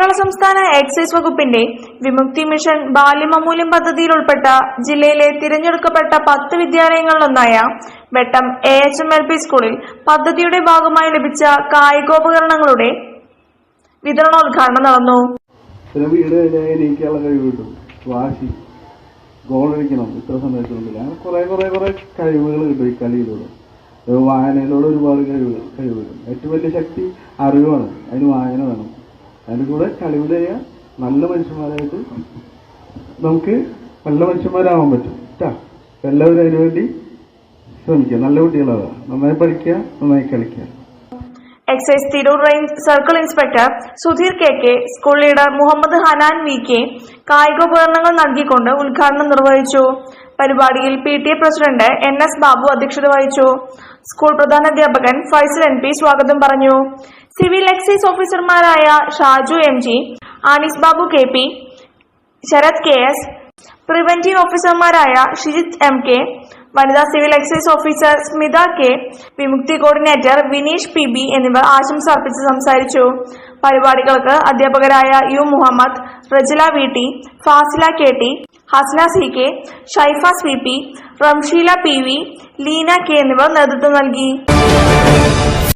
കേരള സംസ്ഥാന എക്സൈസ് വകുപ്പിന്റെ വിമുക്തി മിഷൻ ബാല്യമൂല്യം പദ്ധതിയിൽ ഉൾപ്പെട്ട ജില്ലയിലെ തിരഞ്ഞെടുക്കപ്പെട്ട പത്ത് വിദ്യാലയങ്ങളിലൊന്നായ Vettam A H M L P സ്കൂളിൽ പദ്ധതിയുടെ ഭാഗമായി ലഭിച്ച കായികോപകരണങ്ങളുടെ വിതരണോദ്ഘാടനം നടന്നു. വാശി. ഗോളടിക്കണം ഇത്ര സമയത്തിനുള്ളിൽ. അങ്ങനെ കുറെ കുറെ കുറെ കഴിവുകൾ കിട്ടും ഈ കളിയിലൂടെ. വായനയിലൂടെ ഒരുപാട് കഴിവുകൾ കഴിവ് ഏറ്റവും വലിയ ശക്തി അറിവാണ്. അതിന് വായന വേണം. അതിന്റെ കൂടെ കളിയുടെ നല്ല മനുഷ്യന്മാരായിട്ട് നമുക്ക് നല്ല മനുഷ്യന്മാരാവാൻ പറ്റും. കേട്ടാ എല്ലാവരും അതിനുവേണ്ടി ശ്രമിക്കുക. നല്ല കുട്ടികളാവുക. നന്നായി പഠിക്കുക നന്നായി കളിക്കുക. Excise Tirur range circle inspector Sudheer K K school leader Muhammad Hanan V K കായികോപകരണങ്ങൾ നൽകിക്കൊണ്ട് ഉദ്ഘാടനം നിർവഹിച്ചു. പരിപാടിയിൽ P T A president N S Babu അധ്യക്ഷത വഹിച്ചു. സ്കൂൾ പ്രധാനാധ്യാപകൻ ഫൈസൽ എൻ പി സ്വാഗതം പറഞ്ഞു. സിവിൽ എക്സൈസ് ഓഫീസർമാരായ Shaju M G Anis Babu K P Sarath K S preventive ഓഫീസർമാരായ ഷിജിത് എം കെ വനിതാ civil excise officer Smitha K Vimukthi coordinator Vineesh P B എന്നിവർ ആശംസ അർപ്പിച്ച് സംസാരിച്ചു. പരിപാടികൾക്ക് അധ്യാപകരായ U Muhammad Rajila V T Fasila K T Hasna C K Shaifa C P Ramsheela P V Leena K എന്നിവർ നേതൃത്വം നൽകി.